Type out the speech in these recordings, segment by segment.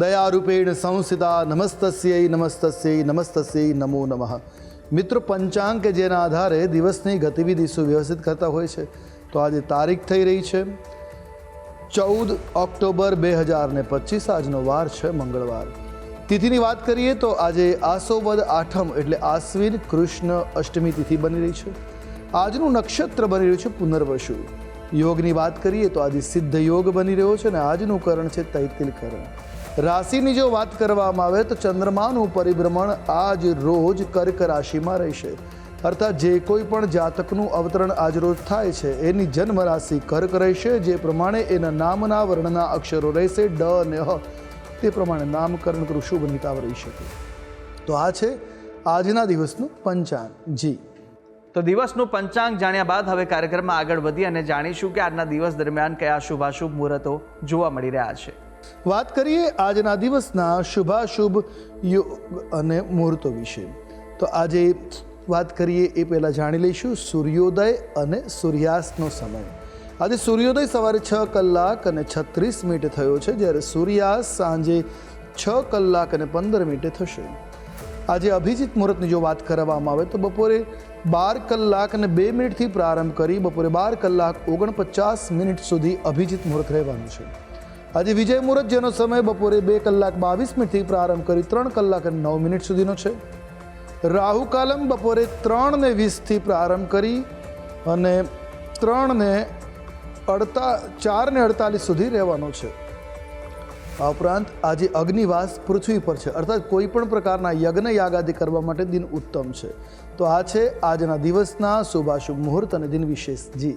દયારૂપેણ સંસ્થિતા નમસ્તસ્યૈ નમસ્તસ્યૈ નમસ્તસ્ય નમો નમઃ મિત્રો પંચાંગ કે જેના આધારે દિવસની ગતિવિધિ સુવ્યવસ્થિત કરતા હોય છે તો આજે તારીખ થઈ રહી છે ચૌદ ઓક્ટોબર બે હજાર ને પચીસ આજનો વાર છે મંગળવાર તિથિની વાત કરીએ તો આજે આસોવદ આઠમ એટલે આશ્વિન કૃષ્ણ અષ્ટમી તિથિ બની રહી છે। આજનું નક્ષત્ર બની રહ્યું છે પુનર્વસુ। યોગની વાત કરીએ તો આજે સિદ્ધ યોગ બની રહ્યો છે અને આજનું કરણ છે તૈતિલ કરણ રાશિની જો વાત કરવામાં આવે તો ચંદ્રમાનું પરિભ્રમણ આજ રોજ કર્ક રાશિમાં રહેશે. અર્થાત જે કોઈ પણ જાતકનું અવતરણ આજ રોજ થાય છે, એની જન્મ રાશિ કર્ક રહેશે, જે પ્રમાણે એના નામના વર્ણના અક્ષરો રહેશે, ડ અને હ. તે પ્રમાણે નામકરણ કરું શુભ નિતાવ રહી શકે. તો આ છે આજના દિવસનું પંચાંગ. જી. તો દિવસનું પંચાંગ જાણ્યા બાદ હવે કાર્યક્રમમાં આગળ વધી અને જાણીશું કે આજના દિવસ દરમિયાન કયા શુભાશુભ મુહૂર્તો જોવા મળી રહ્યા છે. વાત કરીએ આજના દિવસના શુભાશુભ યોગ અને મુહૂર્તો વિશે. તો આજે વાત કરીએ એ પહેલાં જાણી લઈશું સૂર્યોદય અને સૂર્યાસ્તનો સમય. આજે સૂર્યોદય સવારે છ કલાક અને છત્રીસ મિનિટે થયો છે, જ્યારે સૂર્યાસ્ત સાંજે છ કલાક અને પંદર મિનિટે થશે. આજે અભિજીત મુહૂર્તની જો વાત કરવામાં આવે તો બપોરે બાર કલાક અને બે મિનિટથી પ્રારંભ કરી બપોરે બાર કલાક ઓગણપચાસ મિનિટ સુધી અભિજીત મુહૂર્ત રહેવાનું છે. આજે વિજય મુહૂર્ત જેનો સમય બપોરે બે કલાક બાવીસ મિનિટથી પ્રારંભ કરી ત્રણ કલાક અને નવ મિનિટ સુધીનો છે. રાહુ કાલમ બપોરે ત્રણ ને વીસથી પ્રારંભ કરી અને ત્રણ ને અડતા ચાર ને અડતાલીસ સુધી રહેવાનો છે. આ ઉપરાંત આજે અગ્નિવાસ પૃથ્વી પર છે. અર્થાત કોઈ પણ પ્રકારના યજ્ઞ યાગાદી કરવા માટે દિન ઉત્તમ છે. તો આ છે આજના દિવસના શુભાશુભ મુહૂર્ત અને દિન વિશેષ જી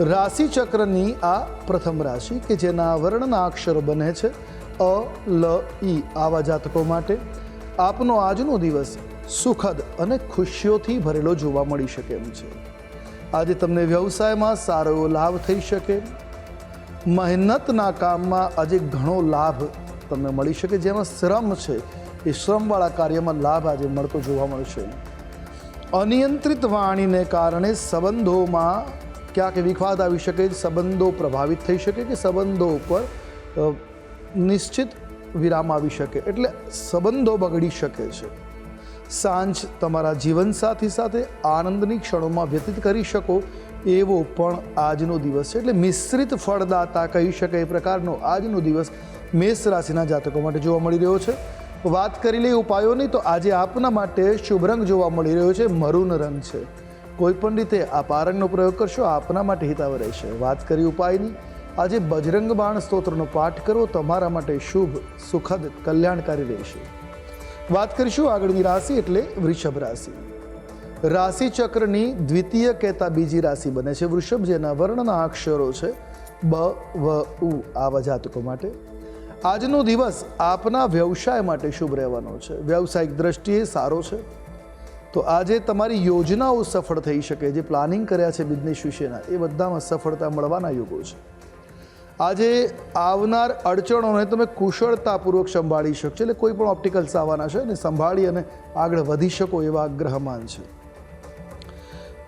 રાશિ ચક્રની આ પ્રથમ રાશિ કે જેના વર્ણના અક્ષરો બને છે અ, લ, ઈ આવા જાતકો માટે. આપનો આજનો દિવસ સુખદ અને ખુશીઓથી ભરેલો જોવા મળી શકે એમ છે. આજે તમને વ્યવસાયમાં સારો એવો લાભ થઈ શકે. મહેનતના કામમાં આજે ઘણો લાભ તમને મળી શકે. જેમાં શ્રમ છે, એ શ્રમવાળા કાર્યમાં લાભ આજે મળતો જોવા મળશે. અનિયંત્રિત વાણીને કારણે સંબંધોમાં ક્યાંક વિખવાદ આવી શકે સંબંધો પ્રભાવિત થઈ શકે કે સંબંધો ઉપર નિશ્ચિત વિરામ આવી શકે. એટલે સંબંધો બગડી શકે છે. સાંજ તમારા જીવનસાથી સાથે આનંદની ક્ષણોમાં વ્યતીત કરી શકો, એવો પણ આજનો દિવસ છે. એટલે મિશ્રિત ફળદાતા કહી શકાય એ પ્રકારનો આજનો દિવસ મેષ રાશિના જાતકો માટે જોવા મળી રહ્યો છે. વાત કરી લઈએ ઉપાયોની, તો આજે આપના માટે શુભ રંગ જોવા મળી રહ્યો છે. મરૂન રંગ છે. કોઈ પણ રીતે આ પારંગનો પ્રયોગ કરશો આપના માટે હિતાવ રહેશે. વાત કરી ઉપાયની. આજે બજરંગ બાણ સ્તોત્રનો પાઠ કરવો તમારા માટે શુભ, સુખદ, કલ્યાણકારી રહેશે. વાત કરીશું આગળની રાશિ એટલે વૃષભ રાશિ. રાશિ ચક્રની દ્વિતીય કહેતા બીજી રાશિ બને છે વૃષભ, જેના વર્ણના અક્ષરો છે બ, વ, ઉ, આવા જાતકો માટે. આજનો દિવસ આપના વ્યવસાય માટે શુભ રહેવાનો છે. વ્યવસાયિક દ્રષ્ટિએ સારો છે. તો આજે તમારી યોજનાઓ સફળ થઈ શકે, જે પ્લાનિંગ કર્યા છે બિઝનેસ વિશેના, એ બધામાં સફળતા મળવાના યોગો છે. આજે આવનાર અડચણોને તમે કુશળતાપૂર્વક સંભાળી શકશો, એટલે કોઈ પણ ઓપ્ટિકલ્સ આવવાના છે અને સંભાળી અને આગળ વધી શકો એવા ગ્રહમાન છે.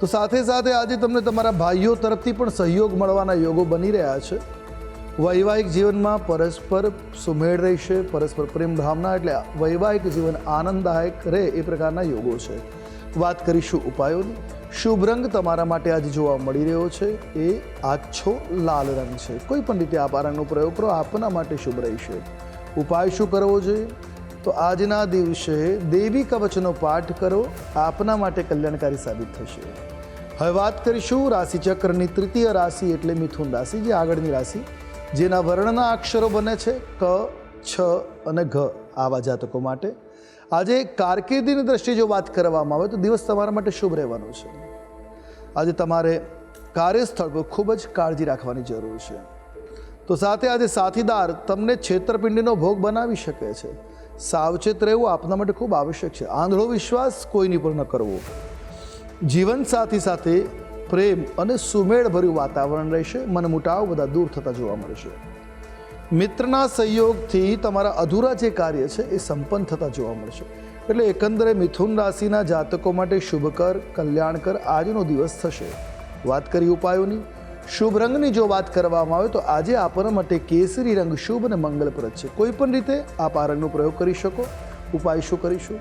તો સાથે સાથે આજે તમને તમારા ભાઈઓ તરફથી પણ સહયોગ મળવાના યોગો બની રહ્યા છે. વૈવાહિક જીવનમાં પરસ્પર સુમેળ રહેશે, પરસ્પર પ્રેમ ભાવના એટલે વૈવાહિક જીવન આનંદદાયક રહે એ પ્રકારના યોગો છે. વાત કરીશું ઉપાયોની. શુભ રંગ તમારા માટે આજે જોવા મળી રહ્યો છે. એ આછો લાલ રંગ છે. કોઈ પણ રીતે આપ આ રંગનો પ્રયોગ કરો, આપના માટે શુભ રહેશે. ઉપાય શું કરવો જોઈએ? તો આજના દિવસે દેવી કવચનો પાઠ કરો. આપના માટે કલ્યાણકારી સાબિત થશે. હવે વાત કરીશું રાશિચક્રની તૃતીય રાશિ એટલે મિથુન રાશિ, જે આગળની રાશિ. જેના વર્ણના અક્ષરો બને છે ક, છ અને ઘ આવા જાતકો માટે. આજે કારકિર્દીની દ્રષ્ટિએ જો વાત કરવામાં આવે તો દિવસ તમારા માટે શુભ રહેવાનો છે. આજે તમારે કાર્યસ્થળ પર ખૂબ જ કાળજી રાખવાની જરૂર છે. તો સાથે આજે સાથીદાર તમને છેતરપિંડીનો ભોગ બનાવી શકે છે. સાવચેત રહેવું આપના માટે ખૂબ આવશ્યક છે. આંધળો વિશ્વાસ કોઈની પર ન કરવો. જીવનસાથી સાથે પ્રેમ અને સુમેળભર્યું વાતાવરણ રહેશે, મનમુટાવ બધા દૂર થતા જોવા મળશે મિત્રના સહયોગથી તમારા અધૂરા જે કાર્ય છે એ સંપન્ન થતા જોવા મળશે એટલે એકંદરે મિથુન રાશિના જાતકો માટે શુભકર કલ્યાણકર આજનો દિવસ થશે. વાત કરી ઉપાયોની. શુભ રંગની જો વાત કરવામાં આવે તો આજે આપણા માટે કેસરી રંગ શુભ અને મંગલપ્રદ છે. કોઈ પણ રીતે આપ આ રંગનો પ્રયોગ કરી શકો. ઉપાય શું કરીશું?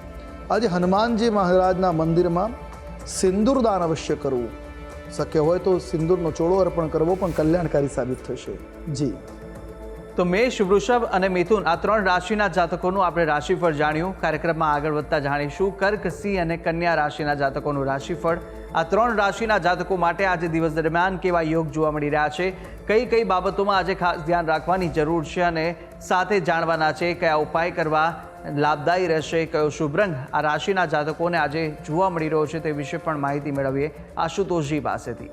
આજે હનુમાનજી મહારાજના મંદિરમાં સિંદૂરદાન અવશ્ય કરવું. શક્ય હોય તો સિંદૂરનો ચોળો અર્પણ કરવો પણ કલ્યાણકારી સાબિત થશે. જી. તો મેષ, વૃષભ અને મિથુન આ ત્રણ રાશિના જાતકોનું આપણે રાશિફળ જાણ્યું. કાર્યક્રમમાં આગળ વધતા જાણીશું. કર્ક, સિંહ અને કન્યા રાશિના જાતકોનું રાશિફળ. આ ત્રણ રાશિના જાતકો માટે આજે દિવસ દરમિયાન કેવા યોગ જોવા મળી રહ્યા છે? કઈ કઈ બાબતોમાં આજે ખાસ ધ્યાન રાખવાની જરૂર છે અને સાથે જાણવાના છે? કયા ઉપાય કરવા લાભદાયી રહેશે કયો શુભ રંગ? આ રાશિના જાતકોને આજે જોવા મળી રહ્યો છે તે વિશે પણ માહિતી મેળવીએ આશુતોષજી પાસેથી.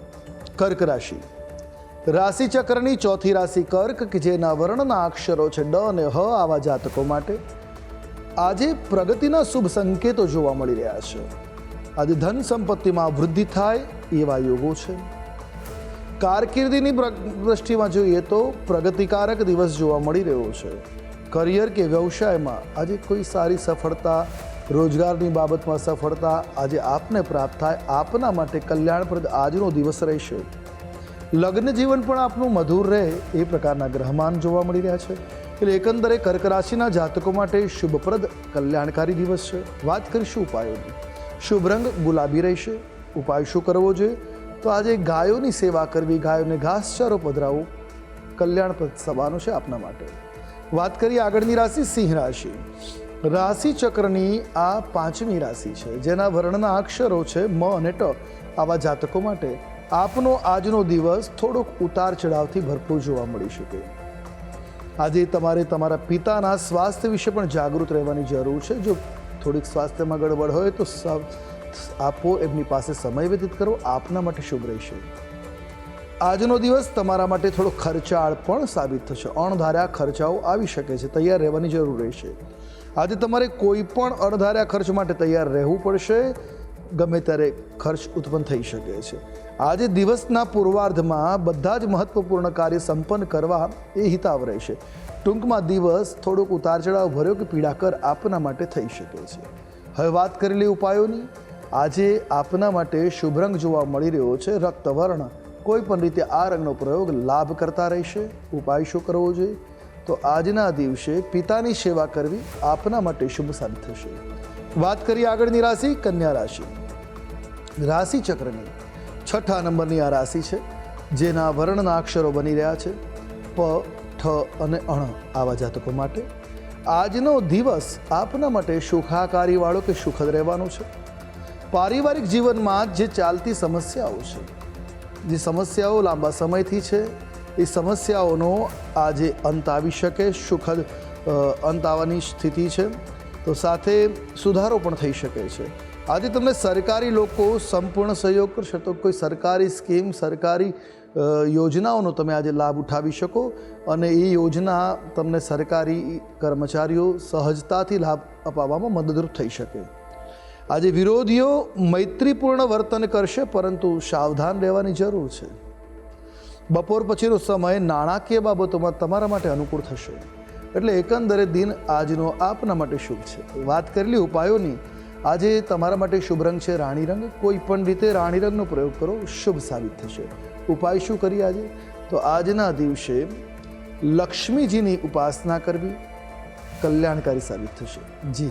કર્ક રાશિ. રાશિ ચક્રની ચોથી રાશિ કર્ક કે જેના વર્ણના અક્ષરો છે ડ અને હ આવા જાતકો માટે આજે પ્રગતિના શુભ સંકેતો જોવા મળી રહ્યા છે. આજે ધન સંપત્તિમાં વૃદ્ધિ થાય એવા યોગો છે. કારકિર્દીની દ્રષ્ટિમાં જોઈએ તો પ્રગતિકારક દિવસ જોવા મળી રહ્યો છે. કરિયર કે વ્યવસાયમાં આજે કોઈ સારી સફળતા, રોજગારની બાબતમાં સફળતા આજે આપને પ્રાપ્ત થાય, આપના માટે કલ્યાણપ્રદ આજનો દિવસ રહેશે. લગ્ન જીવન પણ આપનું મધુર રહે એ પ્રકારના ગ્રહમાન જોવા મળી રહ્યા છે. એટલે એકંદરે કર્ક રાશિના જાતકો માટે શુભપ્રદ, કલ્યાણકારી દિવસ છે. વાત કરીશું ઉપાયોની. શુભ રંગ ગુલાબી રહેશે. ઉપાય શું કરવો જોઈએ? તો આજે ગાયોની સેવા કરવી, ગાયોને ઘાસચારો પધરાવવો. કલ્યાણપ્રદ સભાનો છે આપના માટે. વાત કરીએ આગળની રાશિ સિંહ રાશિ. રાશિ ચક્રની આ પાંચમી રાશિ છે, જેના વર્ણના અક્ષરો છે મ અને ટ. આવા જાતકો માટે આપનો આજનો દિવસ થોડોક ઉતાર ચઢાવથી ભરપૂર જોવા મળી શકે. આજે તમારે તમારા પિતાના સ્વાસ્થ્ય વિશે પણ જાગૃત રહેવાની જરૂર છે. જો થોડીક સ્વાસ્થ્યમાં ગડબડ હોય તો આપો, એમની પાસે સમય વ્યતીત કરો. આપના માટે શુભ રહેશે. આજનો દિવસ તમારા માટે થોડો ખર્ચાળ પણ સાબિત થશે. અણધાર્યા ખર્ચાઓ આવી શકે છે. તૈયાર રહેવાની જરૂર રહેશે. આજે તમારે કોઈ પણ અણધાર્યા ખર્ચ માટે તૈયાર રહેવું પડશે. ગમે ત્યારે ખર્ચ ઉત્પન્ન થઈ શકે છે. આજે દિવસના પૂર્વાર્ધમાં બધા જ મહત્વપૂર્ણ કાર્ય સંપન્ન કરવા એ હિતાવ રહેશે. ટૂંકમાં દિવસ થોડોક ઉતાર ચઢાવ ભર્યો કે પીડાકર આપના માટે થઈ શકે છે. હવે વાત કરેલી ઉપાયોની. આજે આપના માટે શુભ રંગ જોવા મળી રહ્યો છે રક્તવર્ણ. કોઈ પણ રીતે આ રંગનો પ્રયોગ લાભ કરતા રહેશે, ઉપાય શું કરવો જોઈએ? તો આજના દિવસે પિતાની સેવા કરવી આપના માટે શુભ સાબિત થશે. વાત કરીએ આગળની રાશિ, કન્યા રાશિ. રાશિ ચક્રની છઠ્ઠા નંબરની આ રાશિ છે, જેના વર્ણના અક્ષરો બની રહ્યા છે, પ, ઠ અને અણ આવા જાતકો માટે. આજનો દિવસ આપના માટે સુખાકારીવાળો કે સુખદ રહેવાનો છે. પારિવારિક જીવનમાં જે ચાલતી સમસ્યાઓ છે જે સમસ્યાઓ લાંબા સમયથી છે, એ સમસ્યાઓનો આજે અંત આવી શકે, સુખદ અંત આવવાની સ્થિતિ છે. તો સાથે સુધારો પણ થઈ શકે છે. આજે તમને સરકારી લોકો સંપૂર્ણ સહયોગ કરશે તો કોઈ સરકારી સ્કીમ, સરકારી યોજનાઓનો તમે આજે લાભ ઉઠાવી શકો અને એ યોજના તમને સરકારી કર્મચારીઓ સહજતાથી લાભ અપાવવામાં મદદરૂપ થઈ શકે. આજે વિરોધીઓ મૈત્રીપૂર્ણ વર્તન કરશે, પરંતુ સાવધાન રહેવાની જરૂર છે. બપોર પછીનો સમય નાણાકીય બાબતોમાં તમારા માટે અનુકૂળ થશે. એટલે એકંદરે દિન આજનો આપના માટે શુભ છે. વાત કરેલી ઉપાયોની, આજે તમારા માટે શુભ રંગ છે રાણી રંગ. કોઈ પણ રીતે રાણી રંગનો પ્રયોગ કરો, શુભ સાબિત થશે. ઉપાય શું કરીએ આજે? તો આજના દિવસે લક્ષ્મીજીની ઉપાસના કરવી કલ્યાણકારી સાબિત થશે. જી.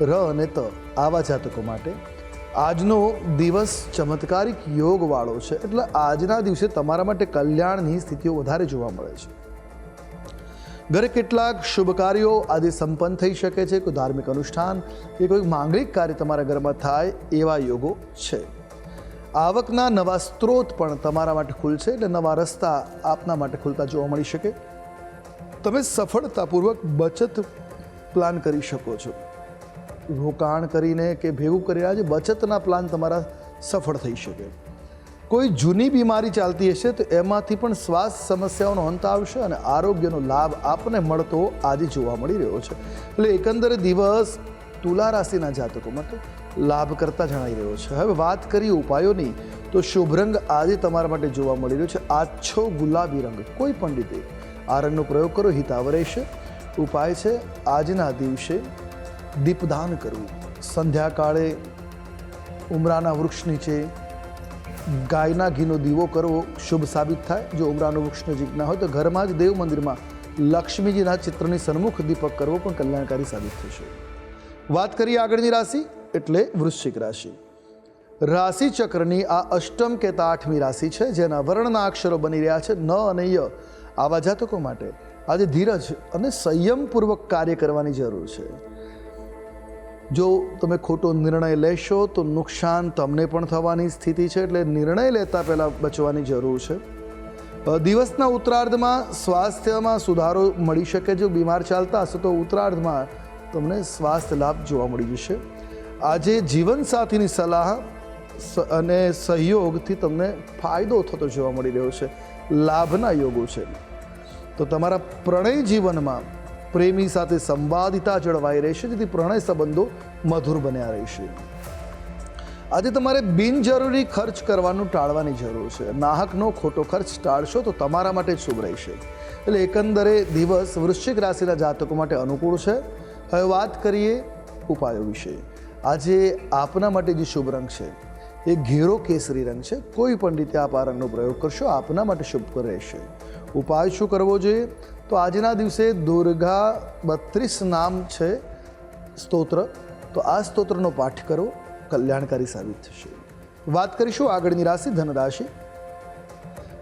ર અને ત આવા જાતકો માટે આજનો દિવસ ચમત્કારિક યોગવાળો છે. એટલે આજના દિવસે તમારા માટે કલ્યાણની સ્થિતિઓ વધારે જોવા મળે છે. ઘરે કેટલાક શુભ કાર્યો આજે સંપન્ન થઈ શકે છે. કોઈ ધાર્મિક અનુષ્ઠાન કે કોઈ માંગલિક કાર્ય તમારા ઘરમાં થાય એવા યોગો છે. આવકના નવા સ્ત્રોત પણ તમારા માટે ખુલશે. એટલે નવા રસ્તા આપના માટે ખુલતા જોવા મળી શકે. તમે સફળતાપૂર્વક બચત પ્લાન કરી શકો છો. રોકાણ કરીને કે ભેગું કરી આજે બચતના પ્લાન તમારા સફળ થઈ શકે. કોઈ જૂની બીમારી ચાલતી હશે તો એમાંથી પણ શ્વાસ સમસ્યાઓનો અંત આવશે અને આરોગ્યનો લાભ આપને મળતો આજે જોવા મળી રહ્યો છે. એટલે એકંદરે દિવસ તુલા રાશિના જાતકો માટે લાભ કરતા જણાઈ રહ્યો છે. હવે વાત કરીએ ઉપાયોની, તો શુભ રંગ આજે તમારા માટે જોવા મળી રહ્યો છે. આછો ગુલાબી રંગ, કોઈ પણ રીતે આ રંગનો પ્રયોગ કરો હિતાવ રહેશે. ઉપાય છે, આજના દિવસે દીપદાન કરવું. સંધ્યાકાળે ઉમરાના વૃક્ષ નીચે ગાયના ઘીનો દીવો કરવો શુભ સાબિત થાય. જો ઉમરાનું વૃક્ષ નજીક ના હોય તો ઘરમાં જ દેવ મંદિરમાં લક્ષ્મીજીના ચિત્રની સન્મુખ દીપક કરવો પણ કલ્યાણકારી સાબિત થશે. વાત કરીએ આગળની રાશિ, એટલે વૃશ્ચિક રાશિ. રાશિ ચક્રની આ અષ્ટમ કે આઠમી રાશિ છે, જેના વર્ણના અક્ષરો બની રહ્યા છે, ન અને ય. આવા જાતકો માટે આજે ધીરજ અને સંયમપૂર્વક કાર્ય કરવાની જરૂર છે. જો તમે ખોટો નિર્ણય લેશો તો નુકસાન તમને પણ થવાની સ્થિતિ છે એટલે નિર્ણય લેતા પહેલાં બચવાની જરૂર છે. દિવસના ઉત્તરાર્ધમાં સ્વાસ્થ્યમાં સુધારો મળી શકે જો બીમાર ચાલતા હશે તો ઉત્તરાર્ધમાં તમને સ્વાસ્થ્ય લાભ જોવા મળી જશે. આજે જીવનસાથીની સલાહ અને સહયોગથી તમને ફાયદો થતો જોવા મળી રહ્યો છે. લાભના યોગો છે. તો તમારા પ્રણય જીવનમાં પ્રેમી સાથે સંવાદિતા જળવાઈ રહેશે, જેથી પ્રણય સંબંધો મધુર બન્યા રહેશે. આજે તમારે બિનજરૂરી ખર્ચ કરવાનું ટાળવાની જરૂર છે. નાહકનો ખોટો ખર્ચ ટાળશો તો તમારા માટે જ શુભ રહેશે. એટલે એકંદરે દિવસ વૃશ્ચિક રાશિના જાતકો માટે અનુકૂળ છે. હવે વાત કરીએ ઉપાયો વિશે. આજે આપના માટે જે શુભ રંગ છે, એ ઘેરો કેસરી રંગ છે. કોઈ પણ રીતે આપ આ રંગનો પ્રયોગ કરશો, આપના માટે શુભ રહેશે. ઉપાય શું કરવો જોઈએ? તો આજના દિવસે દુર્ગા બત્રીસ નામ છે સ્તોત્ર. તો આ સ્તોત્રનો પાઠ કરો, કલ્યાણકારી સાબિત થશે. વાત કરીશું આગળની રાશિ ધન રાશિ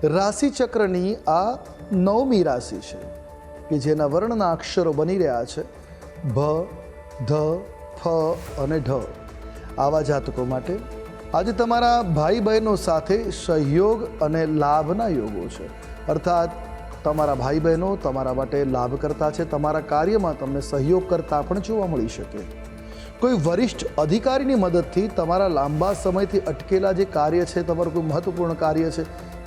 રાશિ ચક્રની આ નવમી રાશિ છે, કે જેના વર્ણના અક્ષરો બની રહ્યા છે, ભ, ધ, ફ અને ઢ. આવા જાતકો માટે આજે તમારા ભાઈ બહેનો સાથે સહયોગ અને લાભના યોગો છે. અર્થાત તમારા ભાઈ બહેનો તમારા માટે લાભ કરતા છે, તમારા કાર્યમાં તમને સહયોગ કરતા પણ જોવા મળી શકે. કોઈ વરિષ્ઠ અધિકારીની મદદથી તમારા લાંબા સમયથી અટકેલા જે કાર્ય છે, તમારું કોઈ મહત્વપૂર્ણ કાર્ય છે,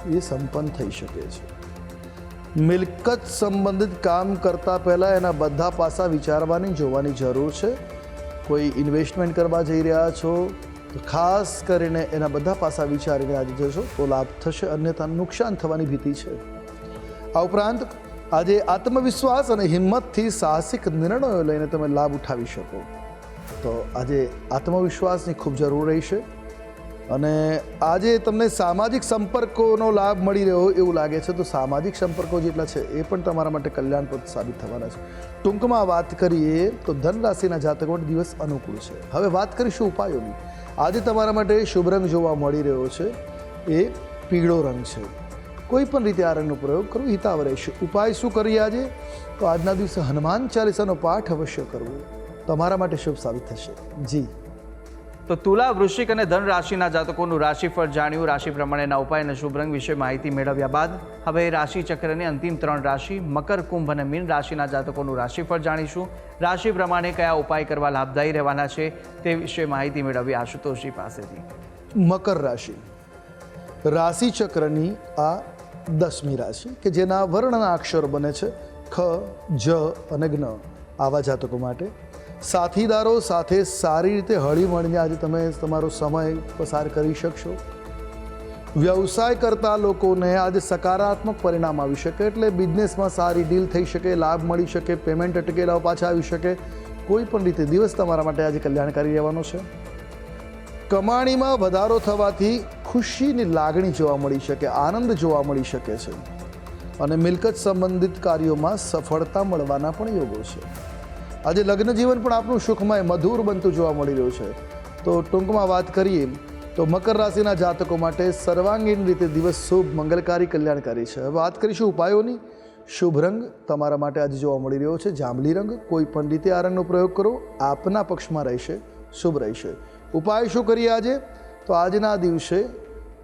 એ સંપન્ન થઈ શકે છે. મિલકત સંબંધિત કામ કરતા પહેલાં એના બધા પાસા વિચારવાની, જોવાની જરૂર છે. કોઈ ઇન્વેસ્ટમેન્ટ કરવા જઈ રહ્યા છો, તો ખાસ કરીને એના બધા પાસા વિચારીને આજે જશો, તો લાભ થશે, અન્યથા નુકસાન થવાની ભીતિ છે. આ ઉપરાંત આજે આત્મવિશ્વાસ અને હિંમતથી સાહસિક નિર્ણયો લઈને તમે લાભ ઉઠાવી શકો. તો આજે આત્મવિશ્વાસની ખૂબ જરૂર રહેશે અને આજે તમને સામાજિક સંપર્કોનો લાભ મળી રહ્યો એવું લાગે છે, તો સામાજિક સંપર્કો જેટલા છે એ પણ તમારા માટે કલ્યાણપ્રદ સાબિત થવાના છે. ટૂંકમાં વાત કરીએ તો ધન રાશિના જાતકો માટે દિવસ અનુકૂળ છે. હવે વાત કરીશું ઉપાયોની. આજે તમારા માટે શુભ રંગ જોવા મળી રહ્યો છે. એ પીળો રંગ છે. કોઈ પણ રીતે આ રંગનો પ્રયોગ કરવો હિતાવ રહેશે ઉપાય શું કરીએ આજે? તો આજના દિવસે હનુમાન ચાલીસાનો પાઠ અવશ્ય કરવો. તમારા માટે શુભ સાબિત થશે. જી. તો તુલા વૃશ્ચિક અને ધન રાશિના જાતકોનું રાશિફળ જાણ્યું. રાશિ પ્રમાણેના ઉપાય અને શુભ રંગ વિશે માહિતી મેળવ્યા બાદ હવે રાશિ ચક્રની અંતિમ ત્રણ રાશિ મકર કુંભ અને મીન રાશિના જાતકોનું રાશિફળ જાણીશું. રાશિ પ્રમાણે કયા ઉપાય કરવા લાભદાયી રહેવાના છે તે વિશે માહિતી મેળવી આશુતોષજી પાસેથી. મકર રાશિ. રાશિ ચક્રની આ દસમી રાશિ, કે જેના વર્ણના અક્ષર બને છે ખ, જ અને જ્ઞ આવા જાતકો માટે. સાથીદારો સાથે સારી રીતે હળી મળીને આજે તમે તમારો સમય પસાર કરી શકશો. વ્યવસાય કરતા લોકોને આજે સકારાત્મક પરિણામ આવી શકે, એટલે બિઝનેસમાં સારી ડીલ થઈ શકે, લાભ મળી શકે, પેમેન્ટ અટકેલા પાછા આવી શકે. કોઈ પણ રીતે દિવસ તમારા માટે આજે કલ્યાણકારી રહેવાનો છે. કમાણીમાં વધારો થવાથી ખુશીની લાગણી જોવા મળી શકે, આનંદ જોવા મળી શકે છે. અને મિલકત સંબંધિત કાર્યોમાં સફળતા મળવાના પણ યોગો છે. આજે લગ્ન જીવન પણ આપણું સુખમય, મધુર બનતું જોવા મળી રહ્યું છે. તો ટૂંકમાં વાત કરીએ, તો મકર રાશિના જાતકો માટે સર્વાંગીણ રીતે દિવસ શુભ, મંગલકારી, કલ્યાણકારી છે. હવે વાત કરીશું ઉપાયોની. શુભ રંગ તમારા માટે આજે જોવા મળી રહ્યો છે. જાંબલી રંગ, કોઈ પણ રીતે આ રંગનો પ્રયોગ કરો. આપના પક્ષમાં રહેશે, શુભ રહેશે. ઉપાય શું કરીએ આજે? તો આજના દિવસે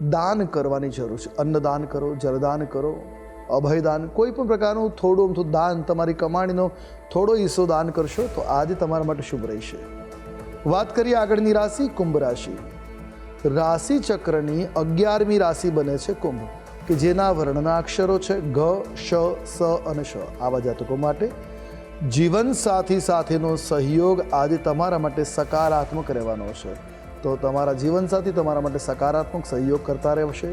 દાન કરવાની જરૂર છે. અન્નદાન કરો, જળદાન કરો, અભયદાન, કોઈ પણ પ્રકારનું થોડું અમથું દાન, તમારી કમાણીનો થોડો હિસ્સો દાન કરશો તો આજે તમારા માટે શુભ રહેશે. વાત કરીએ આગળની રાશિ, કુંભ રાશિ. રાશિ ચક્રની અગિયારમી રાશિ બને છે કુંભ, કે જેના વર્ણના અક્ષરો છે ઘ, શ, સ અને શ. આવા જાતકો માટે જીવન સાથી સાથેનો સહયોગ આજે તમારા માટે સકારાત્મક રહેવાનો છે. તો તમારા જીવનસાથી તમારા માટે સકારાત્મક સહયોગ કરતા રહેશે.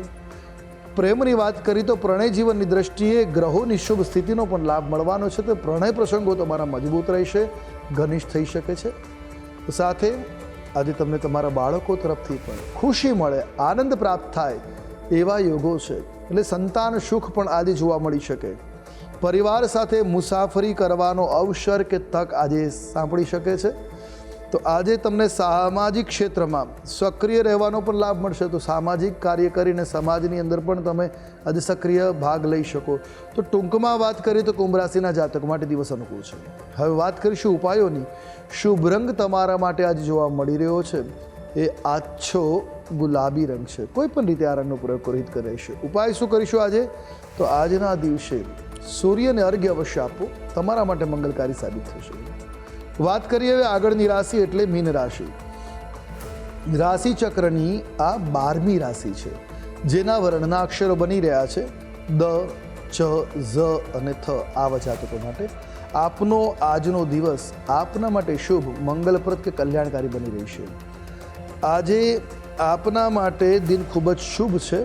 પ્રેમની વાત કરી તો પ્રણય જીવનની દ્રષ્ટિએ ગ્રહોની શુભ સ્થિતિનો પણ લાભ મળવાનો છે તો પ્રણય પ્રસંગો તમારા મજબૂત રહેશે, ઘનિષ્ઠ થઈ શકે છે. સાથે આજે તમને તમારા બાળકો તરફથી પણ ખુશી મળે, આનંદ પ્રાપ્ત થાય એવા યોગો છે. એટલે સંતાન સુખ પણ આજે જોવા મળી શકે. પરિવાર સાથે મુસાફરી કરવાનો અવસર કે તક આજે સાંભળી શકે છે. તો આજે તમને સામાજિક ક્ષેત્રમાં સક્રિય રહેવાનો પણ લાભ મળશે. તો સામાજિક કાર્ય કરીને સમાજની અંદર પણ તમે આજે સક્રિય ભાગ લઈ શકો. તો ટૂંકમાં વાત કરીએ તો કુંભ રાશિના જાતક માટે દિવસ અનુકૂળ છે. હવે વાત કરીશું ઉપાયોની. શુભ રંગ તમારા માટે આજે જોવા મળી રહ્યો છે. એ આછો ગુલાબી રંગ છે. કોઈ પણ રીતે આ રંગનો પ્રયોગ કરી કરે ઉપાય શું કરીશું આજે? તો આજના દિવસે સૂર્યને અર્ઘ્ય અવશ્ય આપો. તમારા માટે મંગલકારી સાબિત થશે. વાત કરીએ હવે આગળની રાશિ એટલે મીન રાશિ. રાશિ ચક્રની આ બારમી રાશિ છે, જેના વર્ણના અક્ષરો બની રહ્યા છે, દ, ચ, ઝ અને થ આવા જાતકો માટે. આપનો આજનો દિવસ આપના માટે શુભ, મંગલપ્રદ કે કલ્યાણકારી બની રહેશે આજે આપના માટે દિન ખૂબ જ શુભ છે.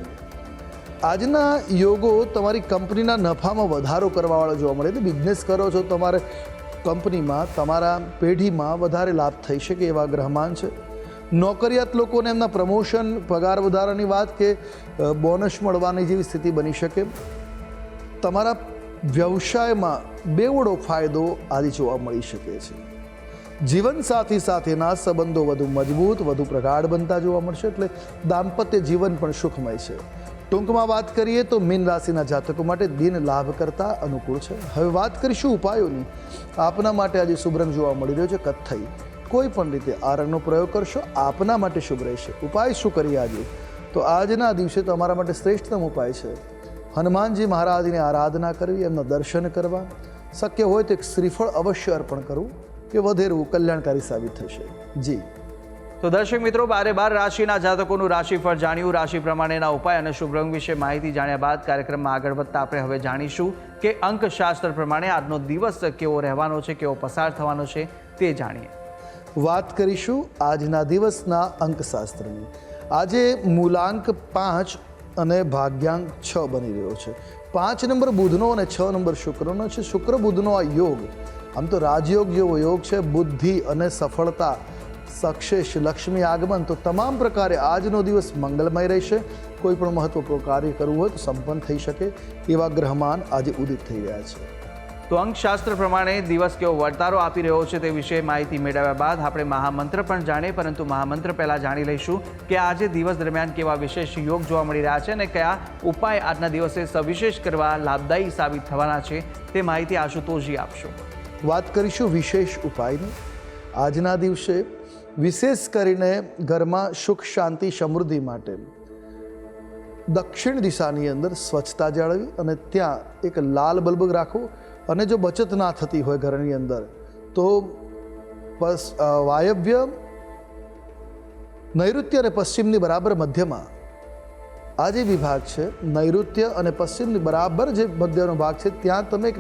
આજના યોગો તમારી કંપનીના નફામાં વધારો કરવાવાળો જોવા મળે એટલે બિઝનેસ કરો છો તમારે કંપનીમાં તમારા પેઢીમાં વધારે લાભ થઈ શકે એવા ગ્રહમાન છે. નોકરિયાત લોકોને એમના પ્રમોશન, પગાર વધારાની વાત કે બોનસ મળવાની જેવી સ્થિતિ બની શકે. તમારા વ્યવસાયમાં બેવડો ફાયદો આજે જોવા મળી શકે છે. જીવનસાથી સાથેના સંબંધો વધુ મજબૂત, વધુ પ્રગાઢ બનતા જોવા મળશે, એટલે દાંપત્ય જીવન પણ સુખમય છે. ટૂંકમાં વાત કરીએ તો મીન રાશિના જાતકો માટે દિન લાભ કરતા અનુકૂળ છે. હવે વાત કરીશું ઉપાયોની. આપના માટે આજે શુભ રંગ જોવા મળી રહ્યો છે, કથ્થઈ. કોઈ પણ રીતે આ રંગનો પ્રયોગ કરશો, આપના માટે શુભ રહેશે. ઉપાય શું કરીએ આજે? તો આજના દિવસે તમારા માટે શ્રેષ્ઠતમ ઉપાય છે. હનુમાનજી મહારાજની આરાધના કરવી, એમના દર્શન કરવા. શક્ય હોય તો એક શ્રીફળ અવશ્ય અર્પણ કરવું, કે વધેરું કલ્યાણકારી સાબિત થશે. જી. તો દર્શક મિત્રો, બારે બાર રાશિના જાતકોનું રાશિફળ જાણ્યું. રાશિ પ્રમાણેના ઉપાય અને શુભ રંગ વિશે માહિતી જાણ્યા બાદ કાર્યક્રમમાં આગળ વધતા આપણે હવે જાણીશું કે અંકશાસ્ત્ર પ્રમાણે આજનો દિવસ કેવો રહેવાનો છે, કેવો પસાર થવાનો છે તે જાણીએ. વાત કરીશું આજના દિવસના અંકશાસ્ત્રની. આજે મૂલાંક પાંચ અને ભાગ્યાંક છ બની રહ્યો છે. પાંચ નંબર બુધનો અને છ નંબર શુક્રનો છે. શુક્ર બુધનો આ યોગ. આમ તો રાજયોગ જેવો યોગ છે. બુદ્ધિ અને સફળતા સક્ષેશ લક્ષ્મી આગમન. તો તમામ પ્રકારે આજનો દિવસ મંગલમય રહેશે. કોઈ પણ મહત્વપૂર્ણ કાર્ય કરવું હોય તો સંપન્ન થઈ શકે એવા ગ્રહમાન આજે ઉદિત થઈ રહ્યા છે. તો અંકશાસ્ત્ર પ્રમાણે દિવસ કેવો વર્તારો આપી રહ્યો છે તે વિશે માહિતી મેળવ્યા બાદ આપણે મહામંત્ર પણ જાણીએ પરંતુ મહામંત્ર પહેલાં જાણી લઈશું કે આજે દિવસ દરમિયાન કેવા વિશેષ યોગ જોવા મળી રહ્યા છે અને કયા ઉપાય આજના દિવસે સવિશેષ કરવા લાભદાયી સાબિત થવાના છે તે માહિતી આશુતોષજી આપશો. વાત કરીશું વિશેષ ઉપાયની. આજના દિવસે વિશેષ કરીને ઘરમાં સુખ, શાંતિ, સમૃદ્ધિ માટે દક્ષિણ દિશાની અંદર સ્વચ્છતા જાળવી અને ત્યાં એક લાલ બલ્બ રાખવો અને જો બચત ના થતી હોય ઘરની અંદર, તો વાયવ્ય નૈઋત્ય અને પશ્ચિમની બરાબર મધ્યમાં, આ જે વિભાગ છે, નૈઋત્ય અને પશ્ચિમની બરાબર જે મધ્યનો ભાગ છે, ત્યાં તમે એક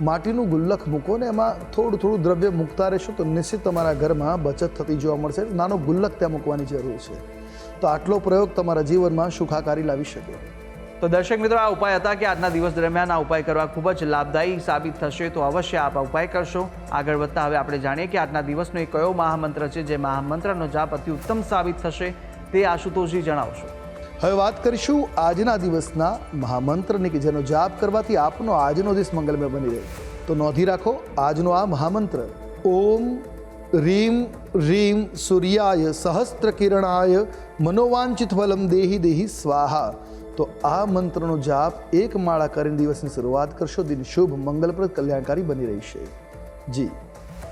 માટીનું ગુલ્લક મૂકો ને એમાં થોડું થોડું દ્રવ્ય મૂકતા રહેશો તો નિશ્ચિત તમારા ઘરમાં બચત થતી જોવા મળશે. નાનો ગુલ્લક ત્યાં મૂકવાની જરૂર છે. તો આટલો પ્રયોગ તમારા જીવનમાં સુખાકારી લાવી શકે. તો દર્શક મિત્રો, આ ઉપાય હતા કે આજના દિવસ દરમિયાન આ ઉપાય કરવા ખૂબ જ લાભદાયી સાબિત થશે તો અવશ્ય આપ ઉપાય કરશો. આગળ વધતા હવે આપણે જાણીએ કે આજના દિવસનો એ કયો મહામંત્ર છે, જે મહામંત્રનો જાપ અતિ ઉત્તમ સાબિત થશે તે આશુતોષજી જણાવશો. હવે વાત કરીશું આજના દિવસના મહામંત્રની કે જેનો જાપ કરવાથી આપનો આજનો દિવસ મંગલમય બની રહે તો નોંધી રાખો, આજનો આ મહામંત્ર, ઓમ રીમ રીમ સૂર્યાય સહસ્ત્ર કિરણાય મનોવાંચિત ફલમ દેહી દેહી સ્વાહા. તો આ મંત્રનો જાપ એક માળા કરીને દિવસની શરૂઆત કરશો. દિન શુભ, મંગલપ્રદ, કલ્યાણકારી બની રહેશે. જી.